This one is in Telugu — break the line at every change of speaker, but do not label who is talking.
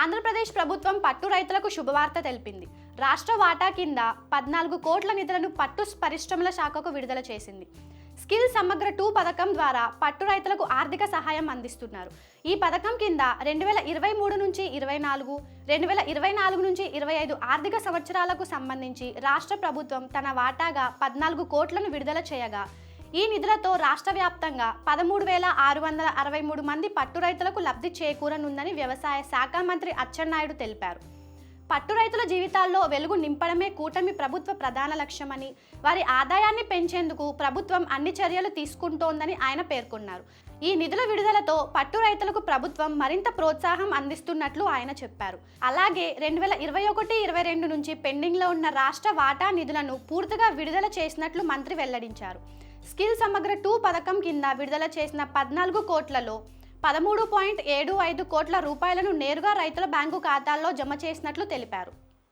ఆంధ్రప్రదేశ్ ప్రభుత్వం పట్టు రైతులకు శుభవార్త తెలిపింది. రాష్ట్ర వాటా కింద పద్నాలుగు కోట్ల నిధులను పట్టు పరిశ్రమల శాఖకు విడుదల చేసింది. స్కిల్ సమగ్ర టూ పథకం ద్వారా పట్టు రైతులకు ఆర్థిక సహాయం అందిస్తున్నారు. ఈ పథకం కింద రెండు వేల ఇరవై మూడు నుంచి ఇరవై నాలుగు రెండు వేల ఇరవై నాలుగు నుంచి ఇరవై ఐదు ఆర్థిక సంవత్సరాలకు సంబంధించి రాష్ట్ర ప్రభుత్వం తన వాటాగా పద్నాలుగు కోట్లను విడుదల చేయగా ఈ నిధులతో రాష్ట్ర వ్యాప్తంగా పదమూడు వేల ఆరు వందల అరవై మూడు మంది పట్టు రైతులకు లబ్ధి చేకూరనుందని వ్యవసాయ శాఖ మంత్రి అచ్చెన్నాయుడు తెలిపారు. పట్టు రైతుల జీవితాల్లో వెలుగు నింపడమే కూటమి ప్రభుత్వ ప్రధాన లక్ష్యమని వారి ఆదాయాన్ని పెంచేందుకు ప్రభుత్వం అన్ని చర్యలు తీసుకుంటోందని ఆయన పేర్కొన్నారు. ఈ నిధుల విడుదలతో పట్టు రైతులకు ప్రభుత్వం మరింత ప్రోత్సాహం అందిస్తున్నట్లు ఆయన చెప్పారు. అలాగే రెండు వేల ఇరవై ఒకటి ఇరవై రెండు నుంచి పెండింగ్లో ఉన్న రాష్ట్ర వాటా నిధులను పూర్తిగా విడుదల చేసినట్లు మంత్రి వెల్లడించారు. స్కిల్ సమగ్ర టూ పథకం కింద విడుదల చేసిన పద్నాలుగు కోట్లలో పదమూడు పాయింట్ ఏడు ఐదు కోట్ల రూపాయలను నేరుగా రైతుల బ్యాంకు ఖాతాల్లో జమ చేసినట్లు తెలిపారు.